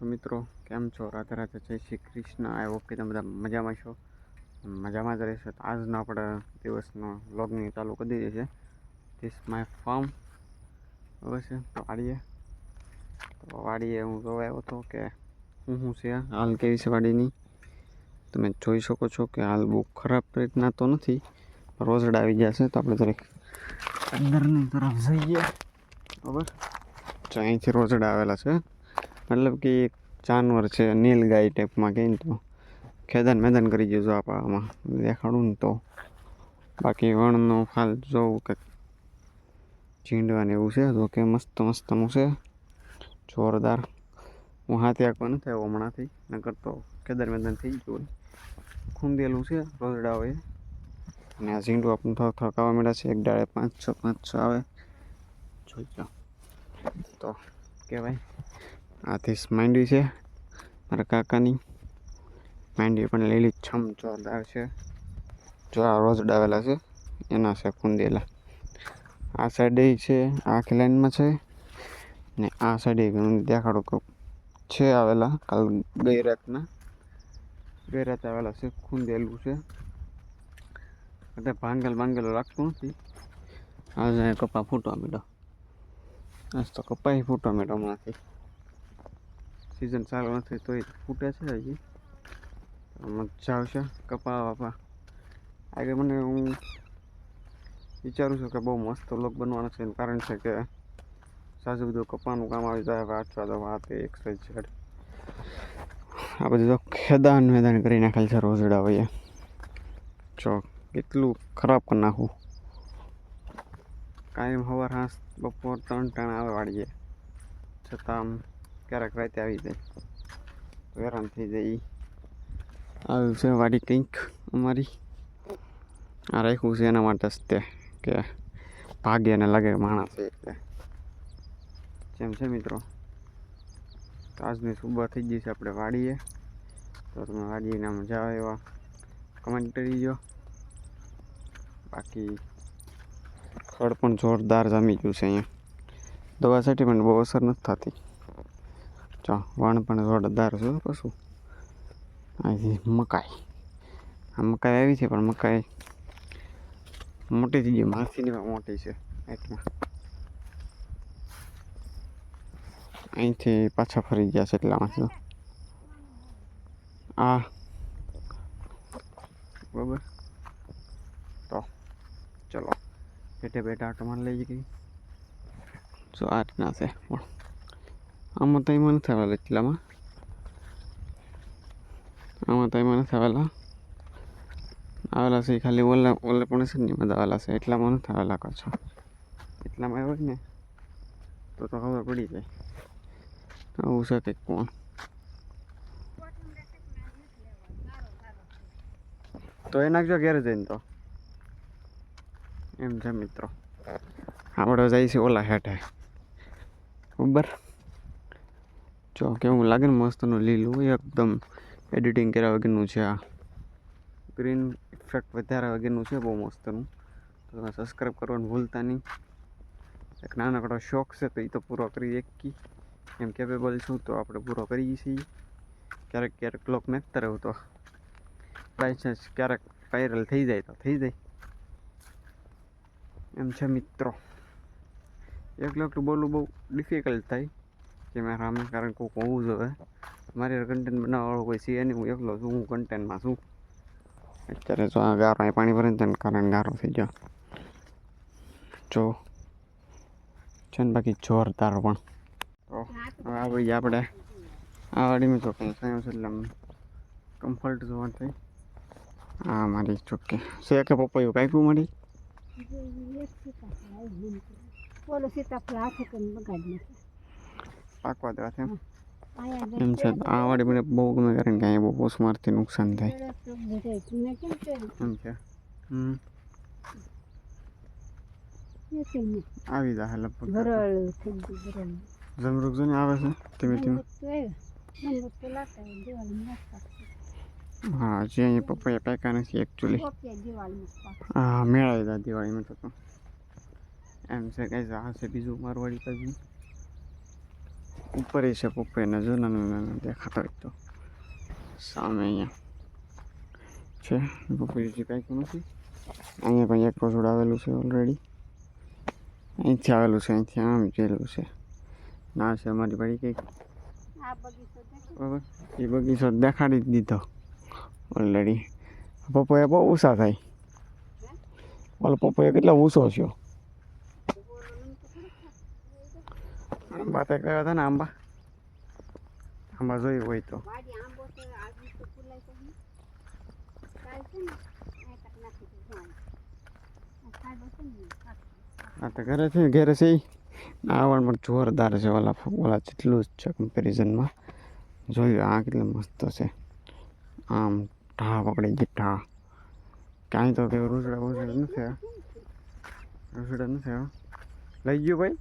તો મિત્રો, કેમ છો? રાધે રાધે, જય શ્રી કૃષ્ણ. આઈ હોપ કે તમે બધા મજામાં છો. મજામાં જ રહેશો. તો આજનો આપણે દિવસનો વ્લોગની ચાલુ કરી દીધી છે? ધીસ માય ફાર્મ બરાબર છે? તો વાડીએ. તો વાડીએ હું જોવા આવ્યો હતો કે શું શું છે હાલ, કેવી છે વાડીની? તમે જોઈ શકો છો કે હાલ બહુ ખરાબ રીતના તો નથી રોઝડા આવી ગયા છે. તો આપણે જરીક અંદરની તરફ જઈએ. બરાબર? તો અહીંથી રોઝડા આવેલા છે. મતલબ કે એક જાનવર છે, નીલ ગાય ટાઈપમાં કહીને તો ખેદાન મેદાન કરી ગયું આપણે આમાં દેખાડું ને તો. બાકી વણનો ફાલ જોવું કે ચીંડવાને એવું છે, તો કે મસ્ત મસ્તનું છે. જોરદાર. હું હાથે આંકવા નથી આવ્યો હમણાંથી, નકર તો કેદાર મેદાન થઈ ગયું હોય. ખૂંદેલું છે રોજડા હોય અને આ ઝીંડું આપણને થોડા થોડાક આવવા માંડ્યા છે, એક ડાળે પાંચ છ પાંચ છ આવે. જોઈ તો કહેવાય આથી માંડવી છે. મારા કાકાની માંડી પણ લીલી છમ જોરદાર છે. જો આ રોજ ડાવેલા છે, એના છે કુંદેલા આ સાઈડે છે, આખી લાઈનમાં છે. ને આ સાઈડે દેખાડો કે છે આવેલા, કાલ ગઈ રાતના ગઈ રાતે આવેલા છે ખૂંદેલું છે. એટલે ભાંગેલ ભાંગેલો રાખતું નથી. આજે કપા ફૂટવા મીડો આજ તો કપાઈ ફૂટવા મીડો હમણાંથી. સિઝન ચાલુ નથી તોય ફૂટે છે હજી. મજા આવશે કપા બાપા. આગળ મને હું વિચારું છું કે બહુ મસ્ત લોક બનવાનો છે એનું કારણ છે કે સાજુ બધું કપાનું કામ આવી જાય, વાંચવા દો વાત એક સાઈડ આ બધું તો ખેદાન મેદાન કરી નાખેલ છે રોજડા ભાઈએ જો કેટલું ખરાબ કરી નાખું. કાયમ સવાર હાંસ બપોર ત્રણ ટાણા આવે વાળીએ છતાં ક્યારેક રાતે આવી જાય હેરાન થઈ જાય ઈ. આવ્યું છે વાડી કંઈક અમારી આ રાખ્યું છે એના માટે જ તે કે ભાગે ને લાગે માણસ છે એટલે જેમ છે મિત્રો તો આજની સુબહ થઈ ગઈ છે આપણે વાડીએ તો તમે વાડીના મજા આવે એવા કમેન્ટ કરી દો બાકી ખડ પણ જોરદાર જામી ગયું છે અહીંયા દવા સેટિમેન્ટ બહુ અસર નથી થતી ચા વણ પણ જોરદાર છે કશું અહીંથી મકાઈ. આ મકાઈ આવી છે, પણ મકાઈ મોટી થઈ ગઈ માસીની પણ મોટી છે એટલા અહીંથી પાછા ફરી ગયા છે એટલામાં તો આ બરાબર. તો, ચલો. બેઠે બેઠા આટો મારી લઈ ગઈ. જો આ રીતના છે પણ નથી આવેલા એટલામાં આમાં તો એમાં નથી આવેલા છે ખાલી ઓલા ઓલે પણ છે ને બધા આવેલા છે એટલામાં નથી આવેલા છો એટલામાં આવ્યો ને તો તો ખબર પડી જાય આવું છે કંઈક કોણ તો એ નાખજો ઘેર જઈને તો એમ છે મિત્રો આપણે છે ઓલા હેઠે બરાબર જો કેવું લાગે ને મસ્તનું લીલું, એકદમ એડિટિંગ કર્યા વગરનું છે આ. ગ્રીન ઇફેક્ટ વધારે વગરનું છે, બહુ મસ્તનું. તો તમે સબસ્ક્રાઈબ કરવાનું ભૂલતા નહીં. એક નાનકડો શોખ છે, તો એ તો પૂરો કરી એકી એમ કેપેબલ છું, તો આપણે પૂરો કરીએ છીએ. ક્યારેક ક્યારેક બ્લોક નાખતા રહું તો. બાય ચાન્સ ક્યારેક વાયરલ થઈ જાય તો થઈ જાય. એમ છે મિત્રો. એકલું એકલું બોલવું બહુ ડિફિકલ્ટ થાય. કે મારા સામે કારણ કે કોઈક હોવું જોઈએ મારે કન્ટેન્ટ બનાવવાળો કોઈ છે નહીં હું એકલો છું હું કન્ટેન્ટમાં છું અત્યારે જો આ ગારો અહીં પાણી ભરીને તેને કારણે ગારો થઈ ગયો જો છે ને બાકી જોરદાર પણ તો હવે આ ગયા આપણે આ વાડીમાં તો કંઈ થયું છે એટલે કમ્ફર્ટ જોવા થઈ હા મારી ચોખ્ખે છે કે પપ્પાયું કાપ્યું મળી બોલો સીતાફળ હાથે કરીને બગાડી નાખે પાકવા દેવા એમ એમ છે આ વાળી મને બહુ ગમે કારણ કે અહીંયા બહુ ઓછમારથી નુકસાન થાય. એમ છે. આવી જા લગભગ. જમરૂક જો આવે છે? ધીમે ધીમે. હા જે અહીંયા પપૈયા પેકા નથી એકચ્યુઅલી. હા મેળાવી દા દિવાળીમાં તો તો. એમ છે કઈ આ છે બીજું? મારવાડી બાજુ ઉપર છે પપ્પાને જો નાનું નાનું દેખાતો હોય તો સામે અહીંયા છે પપ્પી કાંઈક નથી અહીંયા પણ એક રસોડ આવેલું છે ઓલરેડી અહીંથી આવેલું છે અહીંથી આમ ગયેલું છે ના છે અમારી બાડી કંઈક આ બગીચો દેખો બરાબર એ બગીચો દેખાડી જ દીધો ઓલરેડી પપ્પોએ બહુ ઊંચા થાય ઓલો પપ્પોએ કેટલો ઊંચો છે આંબા તો કયા હતા ને આંબા આંબા જોયું હોય તો આ તો ઘરે છે ઘરે છે ઈ. આવણ પણ જોરદાર છે ઓલા ઓલા જેટલું જ છે કમ્પેરિઝનમાં જોયું આ કેટલું મસ્ત છે આમ ઢા પકડી ગઈ ઢા કાંઈ તો કેવું રૂસડા બુસડા નથી. રૂસડા નથી. લઈ ગયું ભાઈ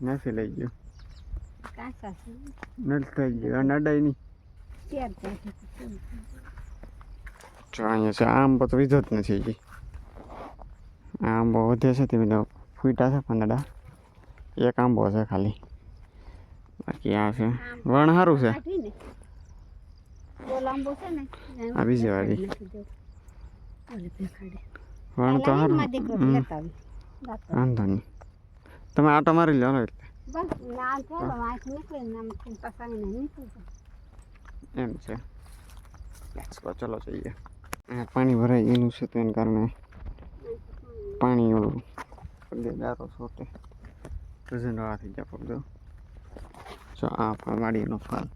નથી લઈ ગયો નથી લઈ ગયું ચાખી છે? જો અહીંયા છે આંબો તો જ નથી હજી આંબો વધે છે તે બધા ફૂટા છે પાંદડા એક આંબો છે ખાલી બાકી આ છે વણ સારું છે ને આ બીજી વાળી. નાખી દો. ઓલે દેખાડે. વણ તો આ સારું લાઈનમાં દીકરો હમ, લેતા આવી. દાંતો. વાંધો નહીં તમે આટો મારી લો ને એટલે બસ ના થયો આંખ નીકળે ને આમથી પાછા આવીને નીકળી જાય. એમ છે લેટ્સ ગો ચલો જઈએ અહીંયા પાણી ભરાઈ ગયેલું છે તો એને કારણે પાણી ઓલું પગે ગારો સોટે વજન વાળા થઈ ગયા પગ જો આ પણ વાડીનો ફાલ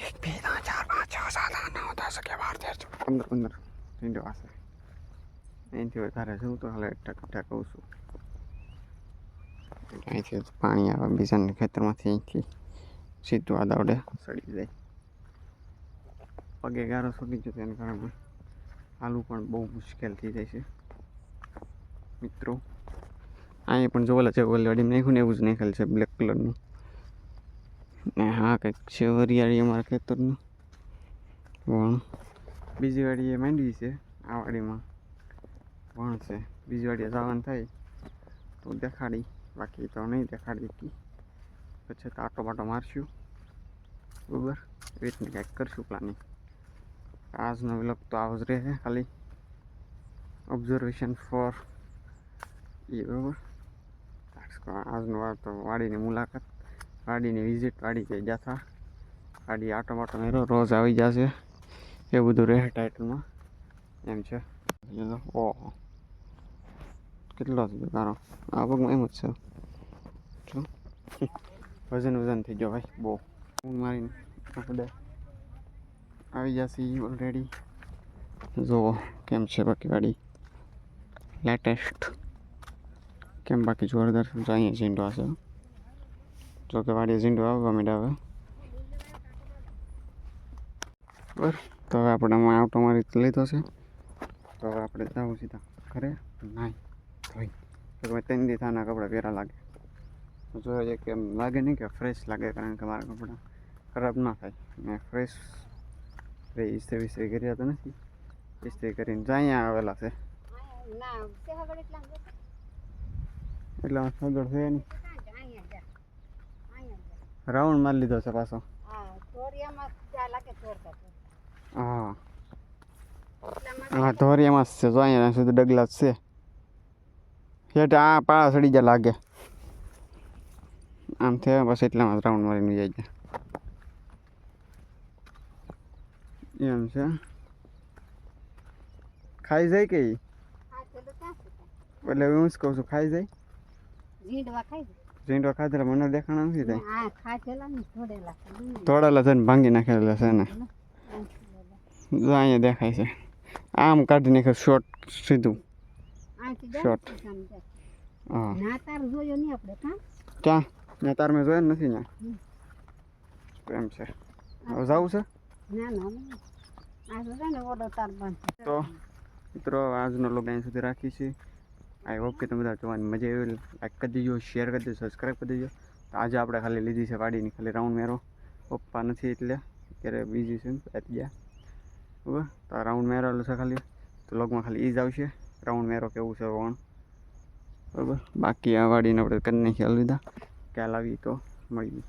એક બે ત્રણ ચાર પાંચ છ સાત આઠ નવ દસ અગિયાર બાર તેર ચૌદ પંદર પંદર મીંડો હશે એનાથી વધારે જવું તો હાલે એકઠા અટક કહું છું. અહીંથી પાણી આવે, બીજાના ખેતરમાંથી અહીંથી સીધું આ દાવડે સડી જાય. પગે ગારો સુકી જતો એને કારણે હાલવું પણ બહુ મુશ્કેલ થઈ જાય છે. મિત્રો અહીંયા પણ જોવાલા છે ઓલરેડી નાખ્યું ને એવું જ નાખેલ છે બ્લેક કલરનું ને. હા, કંઈક છે હરિયાળી અમારા ખેતરનું. પણ બીજી એ માંડવી છે, આ વાડીમાં. વણ છે બીજી વાડીએ જવાનું થાય તો દેખાડી, બાકી તો નહીં દેખાડી હતી પછી તો આટો બાટો મારશું, બરાબર? એવી રીતની કાંઈક કરશું પ્લાનિંગ આજનો વિલોગ તો આવો જ રહે ખાલી. ઓબ્ઝર્વેશન ફોર એ, બરાબર? આજનો વાર તો વાડીની મુલાકાત, વાડીની વિઝિટ વાડી જઈ જાતા વાડી આટો માટો મેરો રોજ આવી જશે. એ બધું રહે ટાઇટલમાં એમ છે. ઓહો. કેટલો થયો તારો આ પગમાં એમ જ છે જો વજન વજન થઈ ગયો ભાઈ બહુ હું મારીને આપણે આવી જશે ઓલરેડી જુઓ કેમ છે બાકી ગાડી લેટેસ્ટ કેમ બાકી જોરદાર જો અહીંયા ઝીંડો હશે જો કે વાડીએ ઝીંડો આવવા માંડ્યા હવે બરાબર તો હવે આપણે આવતો મારી લીધો છે તો હવે આપણે જવું સીધા ઘરે કે ત્રણ દી થાના કપડાં પહેરા લાગે જોઈએ છે કે એમ લાગે નહીં કે ફ્રેશ લાગે કારણ કે મારા કપડાં ખરાબ ના થાય ને ફ્રેશ રે ઇસ્ત્રી વિસ્ત્રી કર્યા તો નથી ઇસ્ત્રી કરીને જ અહીંયા આવેલા છે ના સેવાગઢ એટલા જ જશે. એટલે સગડ છે નહીં કાંઈ જ અહીંયા જા. અહીંયા જા. રાઉન્ડ મારી લીધો છે પાછો હા, ધોરિયામાં જા લાગે ધોરતા ધોરતા. હા એટલામાં હા ધોરિયામાં જ છે જો અહીંયા સુધી ડગલા જ છે હેઠ આ પાળા સડી જાય લાગે. આમ થયા બસ એટલામાં રાઉન્ડ મારીને જાય છે. એમ છે. ખાઈ જાય કે? એટલે હું જ કહું છું ખાઈ જાય? ઝીંડવા ખાધેલા મને દેખાણા નથી થાય. તોડેલા છે. ને ભાંગી નાખેલા છે ને. અહીંયા દેખાય છે. આમ કાઢી નાખે શોર્ટ સીધું. જા. હા. ના જોયો નહીં આપણે કાં? ક્યાં? મેં જોયા નથી. ત્યાં એમ છે. હવે જવું છે? ના ના તો ને મિત્રો આજનો લોગ અહીં સુધી રાખી છે. આઈ હોપ કે તમે બધા જોવાની મજા આવી લાઈક કરી દેજો શેર કરી દેજો સબસ્ક્રાઈબ કરી દેજો. તો આજે આપણે ખાલી લીધી છે વાડીની ખાલી રાઉન્ડ મેરો પપ્પા નથી એટલે અત્યારે બીજી છે ગયા. બરાબર? તો રાઉન્ડ મેરેલું છે ખાલી. તો લોગમાં ખાલી એ જ આવશે. રાઉન્ડ મેરો કેવું છે વણ બરાબર. બાકી આ વાડીને આપણે કરી નાખી લીધા. કાલ આવી તો? મળી